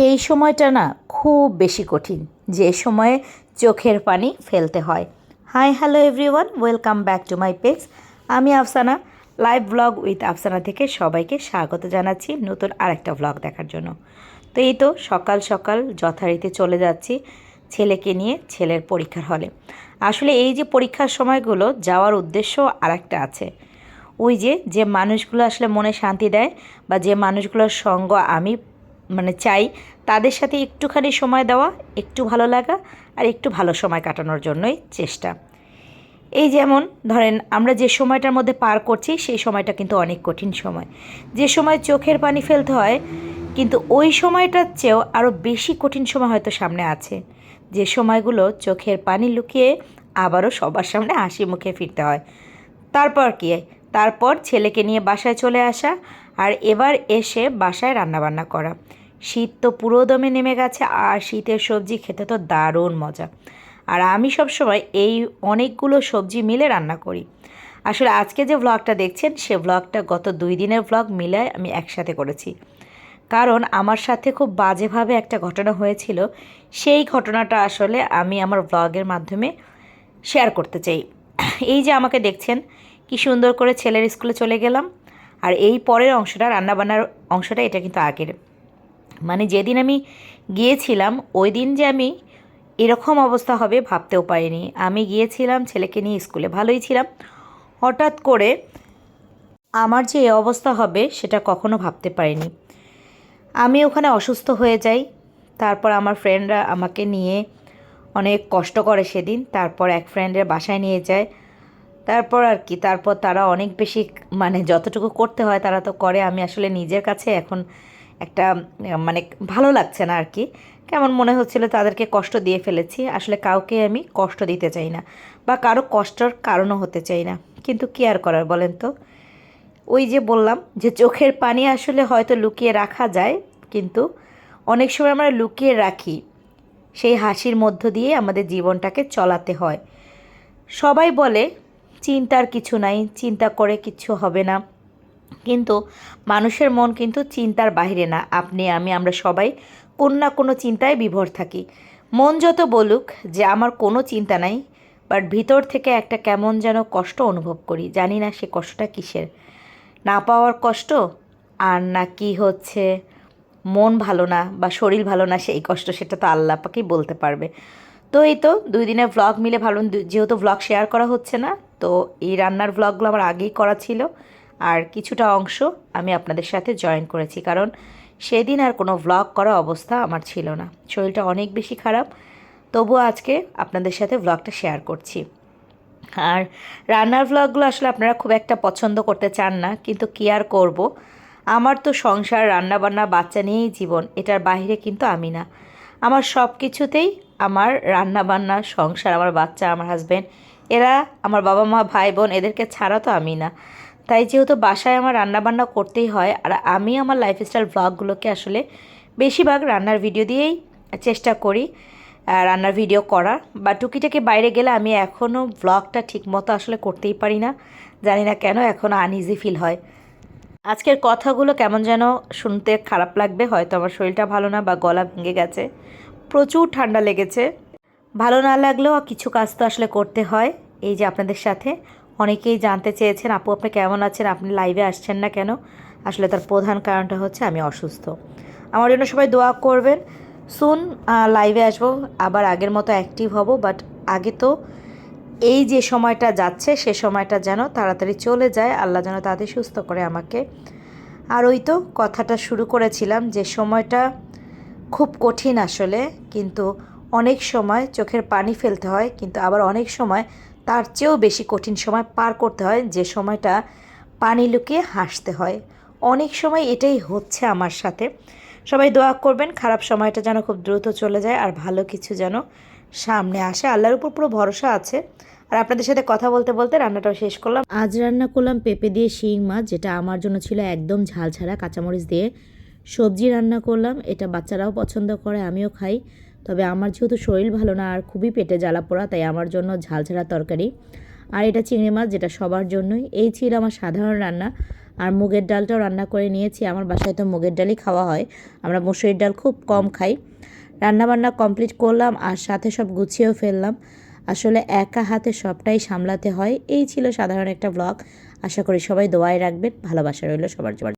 সেই সময়টা না খুব বেশি কঠিন, যে সময়ে চোখের পানি ফেলতে হয়। Hi, hello everyone, welcome back to my page. আমি Afsana, live blog with Afsana থেকে সবাইকে স্বাগত জানাচ্ছি নতুন আরেকটা ব্লগ দেখার জন্য। তো এই তো সকাল সকাল যথারীতি চলে যাচ্ছি ছেলেকে নিয়ে ছেলের পরীক্ষার হলে। আসলে এই যে পরীক্ষার সময়গুলো যাওয়ার উদ্দেশ্য আরেকটা আছে। ওই যে যে মানুষগুলো আসলে মনে শান্তি দেয় বা যে মানুষগুলোর সঙ্গ আমি মানে চাই তাদের সাথে একটুখানি সময় দেওয়া, একটু ভালো লাগা আর একটু ভালো সময় কাটানোর জন্যই চেষ্টা। এই যেমন ধরেন আমরা যে সময়টার মধ্যে পার করছি সেই সময়টা কিন্তু অনেক কঠিন সময়। যে সময় চোখের পানি ফেলতে হয়, কিন্তু ওই সময়টার চেয়েও আরও বেশি কঠিন সময় হয়তো সামনে আছে। যে সময়গুলো চোখের পানি লুকিয়ে আবারও সবার সামনে হাসি মুখে ফিরতে হয়। তারপর কি? তারপর ছেলেকে নিয়ে বাসায় চলে আসা আর এবার এসে বাসায় রান্নাবান্না করা। শীত তো পুরো দমে নেমে গেছে আর শীতের সবজি খেতে তো দারুণ মজা। আর আমি সব সময় এই অনেকগুলো সবজি মিলে রান্না করি। আসলে আজকে যে ব্লগটা দেখছেন, সে ব্লগটা গত দুই দিনের ব্লগ মিলে আমি একসাথে করেছি। কারণ আমার সাথে খুব বাজেভাবে একটা ঘটনা হয়েছিল। সেই ঘটনাটা আসলে আমি আমার ব্লগের মাধ্যমে শেয়ার করতে চাই। এই যে আমাকে দেখছেন, কি সুন্দর করে ছেলের স্কুলে চলে গেলাম। আর এই পরের অংশটা, রান্নাবান্নার অংশটা, এটা কিন্তু আগের। মানে যেদিন আমি গিয়েছিলাম ওই দিন যে আমি এরকম অবস্থা হবে ভাবতেও পারিনি। আমি গিয়েছিলাম ছেলেকে নিয়ে স্কুলে, ভালোই ছিলাম। হঠাৎ করে আমার যে এই অবস্থা হবে সেটা কখনো ভাবতে পারিনি। আমি ওখানে অসুস্থ হয়ে যাই। তারপর আমার ফ্রেন্ডরা আমাকে নিয়ে অনেক কষ্ট করে সেদিন। তারপর এক ফ্রেন্ডের বাসায় নিয়ে যায়। তারপর আর কি, তারপর তারা অনেক বেশি মানে যতটুকু করতে হয় তারা তো করে। আমি আসলে নিজের কাছে এখন একটা মানে ভালো লাগছে না আর কি। কেমন মনে হচ্ছিল তাদেরকে কষ্ট দিয়ে ফেলেছি। আসলে কাউকে আমি কষ্ট দিতে চাই না বা কারও কষ্টর কারণও হতে চাই না। কিন্তু কি আর করার বলেন তো? ওই যে বললাম যে চোখের পানি আসলে হয়তো লুকিয়ে রাখা যায়, কিন্তু অনেক সময় আমরা লুকিয়ে রাখি। সেই হাসির মধ্য দিয়ে আমাদের জীবনটাকে চলাতে হয়। সবাই বলে চিন্তার কিছু নাই, চিন্তা করে কিছু হবে না। কিন্তু মানুষের মন কিন্তু চিন্তার বাইরে না। আপনি, আমি, আমরা সবাই কোনো না কোনো চিন্তায় বিভোর থাকি। মন যত বলুক যে আমার কোনো চিন্তা নাই বাট ভিতর থেকে একটা কেমন যেন কষ্ট অনুভব করি। জানি না সে কষ্টটা কিসের। না পাওয়ার কষ্ট, আর না কি হচ্ছে, মন ভালো না বা শরীর ভালো না, সেই কষ্ট, সেটা তো আল্লাহ পাকেই বলতে পারবে। তো এই তো দুই দিনের ভ্লগ মিলে ভালো যেহেতু ভ্লগ শেয়ার করা হচ্ছে না, তো এই রান্নার ভ্লগগুলো আমার আগেই করা ছিল। আর কিছুটা অংশ আমি আপনাদের সাথে জয়েন করেছি, কারণ সেদিন আর কোনো ভ্লগ করা অবস্থা আমার ছিল না। শরীরটা অনেক বেশি খারাপ তবুও আজকে আপনাদের সাথে ভ্লগটা শেয়ার করছি। আর রান্নার ভ্লগগুলো আসলে আপনারা খুব একটা পছন্দ করতে চান না, কিন্তু কি আর করব? আমার তো সংসার, রান্নাবান্না, বাচ্চা নিয়েই জীবন, এটার বাইরে কিন্তু আমি না। আমার সব কিছুতেই আমার রান্নাবান্না, সংসার, আমার বাচ্চা, আমার হাজব্যান্ড এরা আমার বাবা মা, ভাই বোন, এদেরকে ছাড়া তো আমি না। তাই যেহেতু বাসায় আমার রান্নাবান্না করতেই হয়, আর আমি আমার লাইফস্টাইল ব্লগগুলোকে আসলে বেশিরভাগ রান্নার ভিডিও দিয়েই চেষ্টা করি রান্নার ভিডিও করা বা টুকিটাকি বাইরে গেলে আমি এখনও ব্লগটা ঠিকমতো আসলে করতেই পারি না। জানি না কেন এখনও আনইজি ফিল হয়। আজকের কথাগুলো কেমন যেন শুনতে খারাপ লাগবে, হয়তো আমার শরীরটা ভালো না বা গলা ভেঙে গেছে। প্রচুর ঠান্ডা লেগেছে। ভালো না লাগলেও কিছু কাজ তো আসলে করতে হয়। এই যে আপনাদের সাথে অনেকেই জানতে চেয়েছেন, আপু, আপনি কেমন আছেন? আপনি লাইভে আসছেন না কেন? আসলে তার প্রধান কারণটা হচ্ছে আমি অসুস্থ। আমার জন্য সবাই দোয়া করবেন। সুন লাইভে আসব। আবার আগের মতো অ্যাক্টিভ হব বাট আগে তো এই যে সময়টা যাচ্ছে, সে সময়টা যেন তাড়াতাড়ি চলে যায়। আল্লাহ যেন তাদের সুস্থ করে আমাকে। আর ওই তো কথাটা শুরু করেছিলাম যে সময়টা খুব কঠিন আসলে, কিন্তু অনেক সময় চোখের পানি ফেলতে হয়, কিন্তু আবার অনেক সময় তার চেয়েও বেশি কঠিন সময় পার করতে হয়, যে সময়টা পানি লুকিয়ে হাসতে হয়। অনেক সময় এটাই হচ্ছে আমার সাথে। সবাই দোয়া করবেন, খারাপ সময়টা যেন খুব দ্রুত চলে যায়, আর ভালো কিছু যেন সামনে আসে। আল্লাহর উপর পুরো ভরসা আছে। আর আপনাদের সাথে কথা বলতে বলতে রান্নাটাও শেষ করলাম। আজ রান্না করলাম পেঁপে দিয়ে শিং মাছ, যেটা আমার জন্য ছিল একদম ঝাল ছাড়া কাঁচামরিচ দিয়ে। সবজি রান্না করলাম, এটা বাচ্চারাও পছন্দ করে, আমিও খাই। তবে আমার যেহেতু শরীর ভালো না, আর খুবই পেটে জ্বালা পোড়া, তাই আমার জন্য ঝাল ছাড়া তরকারি। আর এটা চিংড়ি মাছ, যেটা সবার জন্যই। এই ছিল আমার সাধারণ রান্না। আর মুগের ডালটাও রান্না করে নিয়েছি। আমার বাসায় তো মুগের ডালই খাওয়া হয়। আমরা মসুরির ডাল খুব কম খাই। রান্নাবান্না কমপ্লিট করলাম আর সাথে সব গুছিয়েও ফেললাম। আসলে একা হাতে সবটাই সামলাতে হয়। এই ছিল সাধারণ একটা ব্লগ আশা করি সবাই দোয়ায় রাখবেন। ভালোবাসা রইল সবার জন্য।